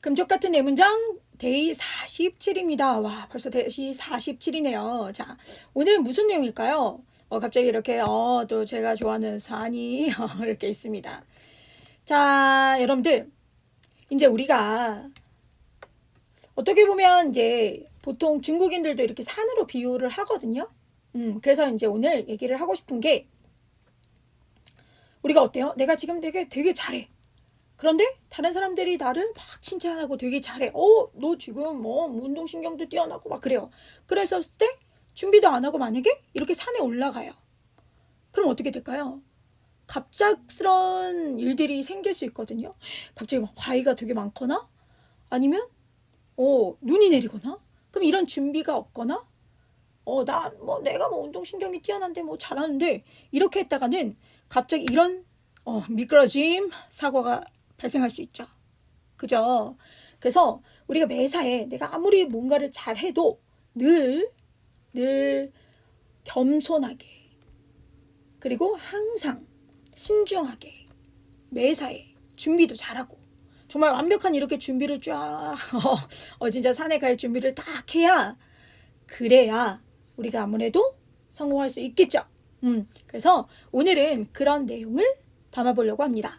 금쪽 같은 네 문장 데이 47입니다. 와, 벌써 데이 47이네요. 자, 오늘은 무슨 내용일까요? 어, 갑자기 이렇게, 어, 또 제가 좋아하는 산이 이렇게 있습니다. 자, 여러분들. 이제 우리가 어떻게 보면 이제 보통 중국인들도 이렇게 산으로 비유를 하거든요. 음, 그래서 이제 오늘 얘기를 하고 싶은 게 우리가 어때요? 내가 지금 되게 되게 잘해. 그런데 다른 사람들이 나를 막 칭찬하고 되게 잘해. 어, 너 지금 뭐 운동신경도 뛰어나고 막 그래요. 그랬었을 때 준비도 안 하고 만약에 이렇게 산에 올라가요. 그럼 어떻게 될까요? 갑작스러운 일들이 생길 수 있거든요. 갑자기 막 바위가 되게 많거나 아니면 어, 눈이 내리거나 그럼 이런 준비가 없거나 어, 나 뭐 내가 뭐 운동신경이 뛰어난데 뭐 잘하는데 이렇게 했다가는 갑자기 이런 어, 미끄러짐 사고가 발생할 수 있죠. 그죠? 그래서 우리가 매사에 내가 아무리 뭔가를 잘해도 늘, 늘 겸손하게 그리고 항상 신중하게 매사에 준비도 잘하고 정말 완벽한 이렇게 준비를 쫙 어, 진짜 산에 갈 준비를 딱 해야 그래야 우리가 아무래도 성공할 수 있겠죠. 음, 그래서 오늘은 그런 내용을 담아보려고 합니다.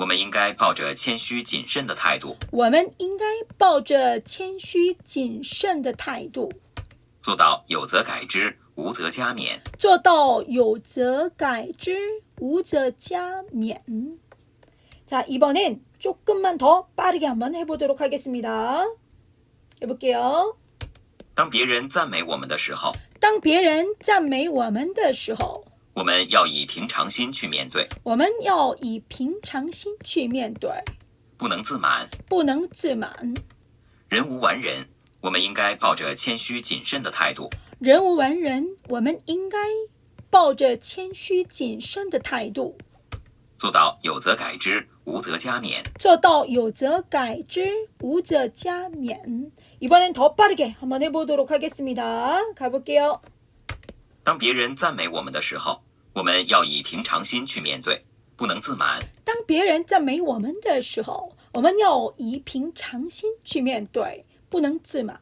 我们应该抱着谦虚谨慎的态度，我们应该抱着谦虚谨慎的态度，做到有则改之，无则加勉。做到有则改之，无则加勉。 자, 이번엔 조금만 더 빠르게 한번 해보도록 하겠습니다. 해볼게요. 当别人赞美我们的时候，当别人赞美我们的时候， 我们要以平常心去面对，我们要以平常心去面对，不能自满。不能自满。人无完人，我们应该抱着谦虚谨慎的态度，人无完人，我们应该抱着谦虚谨慎的态度，做到有则改之，无则加勉。做到有则改之，无则加勉。 이번엔 더 빠르게 한번 해보도록 하겠습니다. 가볼게요. 当别人赞美我们的时候，我们要以平常心去面对，不能自满。当别人赞美我们的时候，我们要以平常心去面对，不能自满。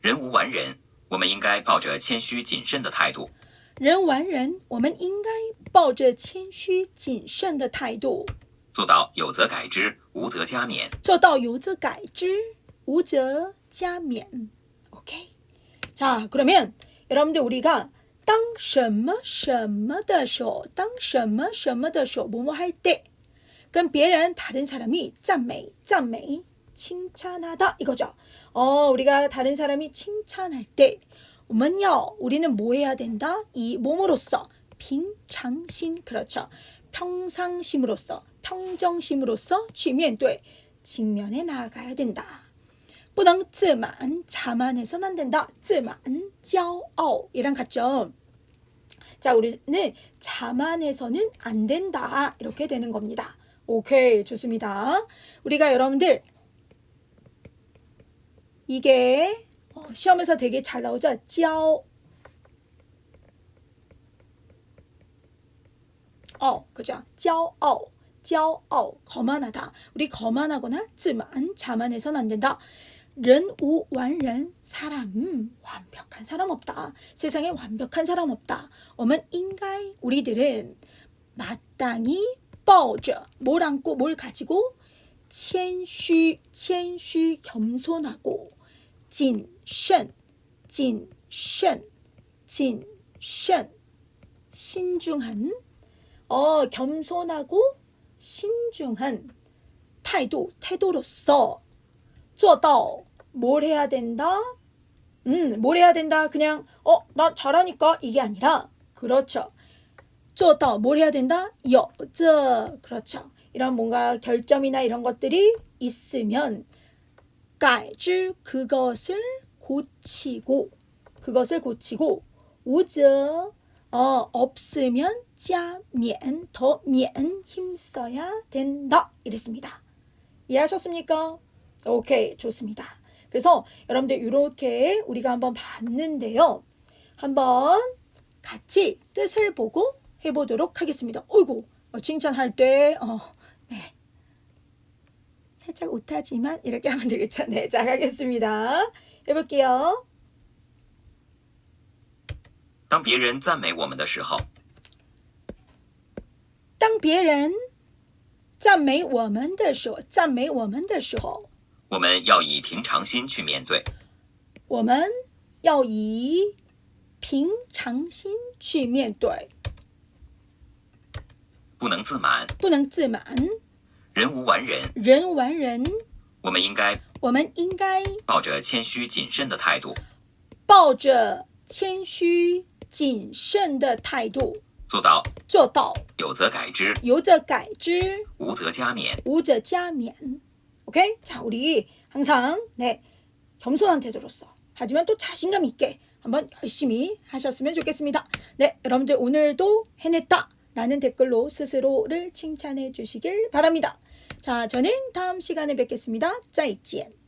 人无完人，我们应该抱着谦虚谨慎的态度，人完人，我们应该抱着谦虚谨慎的态度，做到有则改之，无则加勉。做到有则改之，无则加勉。OK。 자, 그러면 여러분들 우리가 当什么什么的时候，当什么什么的时候，뭐뭐 할 때， 跟别人 다른 사람이 赞美赞美 칭찬하다 이거죠. 어, 우리가 다른 사람이 칭찬할 때, 我们要 우리는 뭐 해야 된다? 이 몸으로써平常心 그렇죠. 평상심으로써 평정심으로써 去面对 직면에 나아가야 된다. 不能自满 자만해서는 안 된다. 自满 骄傲이랑 같죠. 자, 우리는 자만해서는 안 된다. 이렇게 되는 겁니다. 오케이, 좋습니다. 우리가 여러분들 이게 어, 시험에서 되게 잘 나오죠. 骄 어, 그죠? 骄傲, 骄傲, 거만하다. 우리 거만하거나 自满, 자만해서는 안 된다. 人无完人, 사람 음, 완벽한 사람 없다. 세상에 완벽한 사람 없다. 我们应该 우리들은 마땅히 抱着, 뭘 안고 뭘 가지고 谦虚,谦虚 겸손하고 谨慎,谨慎,谨慎 신중한 어, 겸손하고 신중한 태도, 태도로서 做到뭘 해야 된다? 음, 뭘 해야 된다? 그냥 어, 나 잘하니까 이게 아니라 그렇죠. 做到뭘 해야 된다? 有这 그렇죠. 이런 뭔가 결점이나 이런 것들이 있으면 改之 그것을 고치고 그것을 고치고 无则 어, 없으면 加勉 더勉 힘써야 된다 이랬습니다. 이해하셨습니까? 오케이 좋습니다. 그래서 여러분들 이렇게 우리가 한번 봤는데요. 한번 같이 뜻을 보고 해보도록 하겠습니다. 어이구 어, 칭찬할 때 어, 네. 살짝 오타지만 이렇게 하면 되겠죠. 네, 자 가겠습니다. 해볼게요. 当别人赞美我们的时候，当别人赞美我们的时候，赞美我们的时候， 我们要以平常心去面对，我们要以平常心去面对，不能自满。不能自满。人无完人，人无完人，我们应该我们应该抱着谦虚谨慎的态度，抱着谦虚谨慎的态度，做到做到有则改之，有则改之，无则加勉。无则加勉. 오케이? 자, 우리 항상 네 겸손한 태도로서 하지만 또 자신감 있게 한번 열심히 하셨으면 좋겠습니다. 네, 여러분들 오늘도 해냈다. 라는 댓글로 스스로를 칭찬해 주시길 바랍니다. 자, 저는 다음 시간에 뵙겠습니다. 再见.